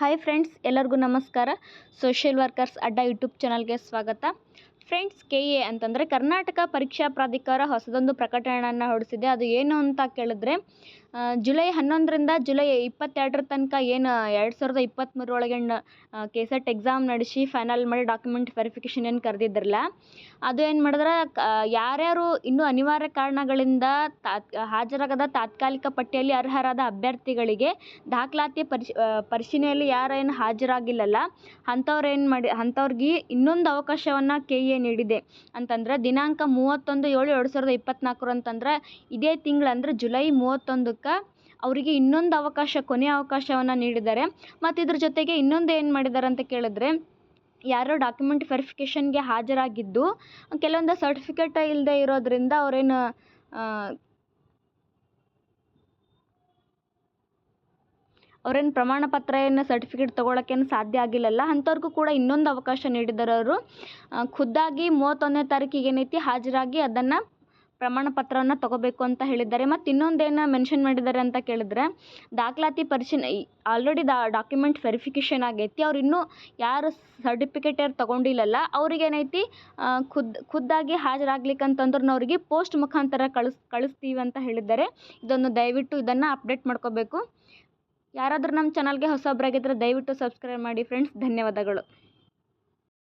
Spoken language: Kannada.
ಹಾಯ್ ಫ್ರೆಂಡ್ಸ್ ಎಲ್ಲರಿಗೂ ನಮಸ್ಕಾರ. ಸೋಷಿಯಲ್ ವರ್ಕರ್ಸ್ ಅಡ್ಡ ಯೂಟ್ಯೂಬ್ ಚಾನಲ್ಗೆ ಸ್ವಾಗತ. ಫ್ರೆಂಡ್ಸ್ ಕೆ ಎ ಅಂತಂದರೆ ಕರ್ನಾಟಕ ಪರೀಕ್ಷಾ ಪ್ರಾಧಿಕಾರ ಹೊಸದೊಂದು ಪ್ರಕಟಣೆಯನ್ನು ಹೊರಡಿಸಿದೆ. ಅದು ಏನು ಅಂತ ಕೇಳಿದ್ರೆ ಜುಲೈ ಹನ್ನೊಂದರಿಂದ ಜುಲೈ ಇಪ್ಪತ್ತೆರಡರ ತನಕ ಏನು, ಎರಡು ಸಾವಿರದ ಇಪ್ಪತ್ತ್ಮೂರರೊಳಗೆ ಕೆ ಸೆಟ್ ಎಕ್ಸಾಮ್ ನಡೆಸಿ ಫೈನಲ್ ಮಾಡಿ ಡಾಕ್ಯುಮೆಂಟ್ ವೆರಿಫಿಕೇಷನ್ ಏನು ಕರೆದಿದ್ರಲ್ಲ, ಅದು ಏನು ಮಾಡಿದ್ರೆ ಯಾರ್ಯಾರು ಇನ್ನೂ ಅನಿವಾರ್ಯ ಕಾರಣಗಳಿಂದ ತಾತ್ ಹಾಜರಾಗದ ತಾತ್ಕಾಲಿಕ ಪಟ್ಟಿಯಲ್ಲಿ ಅರ್ಹರಾದ ಅಭ್ಯರ್ಥಿಗಳಿಗೆ ದಾಖಲಾತಿ ಪರಿಶ್ ಪರಿಶೀಲನೆಯಲ್ಲಿ ಯಾರೇನು ಹಾಜರಾಗಿಲ್ಲಲ್ಲ, ಅಂಥವ್ರು ಏನು ಮಾಡಿ, ಅಂಥವ್ರಿಗೆ ಇನ್ನೊಂದು ಅವಕಾಶವನ್ನು ಕೆ ಎ ನೀಡಿದೆ. ಅಂತಂದ್ರೆ ದಿನಾಂಕ ಮೂವತ್ತೊಂದು ಏಳು ಎರಡು ಸಾವಿರದ ಇಪ್ಪತ್ತ್ನಾಲ್ಕರು ಅಂತಂದ್ರೆ ಇದೇ ತಿಂಗಳಂದ್ರೆ ಜುಲೈ ಜುಲೈ ಮೂವತ್ತೊಂದಕ್ಕೆ ಅವರಿಗೆ ಇನ್ನೊಂದು ಅವಕಾಶ ಕೊನೆಯ ಅವಕಾಶವನ್ನು ನೀಡಿದ್ದಾರೆ. ಮತ್ತು ಇದ್ರ ಜೊತೆಗೆ ಇನ್ನೊಂದು ಏನು ಮಾಡಿದ್ದಾರೆ ಅಂತ ಕೇಳಿದ್ರೆ, ಯಾರೋ ಡಾಕ್ಯುಮೆಂಟ್ ವೆರಿಫಿಕೇಷನ್ಗೆ ಹಾಜರಾಗಿದ್ದು, ಕೆಲವೊಂದು ಸರ್ಟಿಫಿಕೇಟ್ ಇಲ್ಲದೆ ಇರೋದ್ರಿಂದ ಅವರೇನು ಅವ್ರೇನು ಪ್ರಮಾಣ ಪತ್ರ ಏನು ಸರ್ಟಿಫಿಕೇಟ್ ತೊಗೊಳಕ್ಕೇನು ಸಾಧ್ಯ ಆಗಿಲ್ಲಲ್ಲ, ಅಂಥವ್ರಿಗೂ ಕೂಡ ಇನ್ನೊಂದು ಅವಕಾಶ ನೀಡಿದ್ದಾರೆ ಅವರು. ಖುದ್ದಾಗಿ ಮೂವತ್ತೊಂದನೇ ತಾರೀಕಿಗೆ ಏನೈತಿ, ಹಾಜರಾಗಿ ಅದನ್ನು ಪ್ರಮಾಣ ಪತ್ರವನ್ನು ತಗೋಬೇಕು ಅಂತ ಹೇಳಿದ್ದಾರೆ. ಮತ್ತು ಇನ್ನೊಂದೇನು ಮೆನ್ಷನ್ ಮಾಡಿದ್ದಾರೆ ಅಂತ ಕೇಳಿದ್ರೆ, ದಾಖಲಾತಿ ಪರಿಶೀಲನೆ ಆಲ್ರೆಡಿ ಡಾಕ್ಯುಮೆಂಟ್ ವೆರಿಫಿಕೇಷನ್ ಆಗೈತಿ. ಅವ್ರು ಇನ್ನೂ ಯಾರು ಸರ್ಟಿಫಿಕೇಟ್ ಯಾರು ತೊಗೊಂಡಿಲ್ಲಲ್ಲ, ಅವ್ರಿಗೆ ಏನೈತಿ ಖುದ್, ಖುದ್ದಾಗಿ ಹಾಜರಾಗ್ಲಿಕ್ಕೆ ಅಂತಂದ್ರೆ ಅವ್ರಿಗೆ ಪೋಸ್ಟ್ ಮುಖಾಂತರ ಕಳಿಸ್, ಕಳಿಸ್ತೀವಿ ಅಂತ ಹೇಳಿದ್ದಾರೆ. ಇದನ್ನು ದಯವಿಟ್ಟು ಇದನ್ನು ಅಪ್ಡೇಟ್ ಮಾಡ್ಕೋಬೇಕು. ಯಾರಾದರೂ ನಮ್ಮ ಚಾನಲ್ಗೆ ಹೊಸಬ್ರಾಗಿದ್ದರೆ ದಯವಿಟ್ಟು ಸಬ್ಸ್ಕ್ರೈಬ್ ಮಾಡಿ ಫ್ರೆಂಡ್ಸ್ ಧನ್ಯವಾದಗಳು.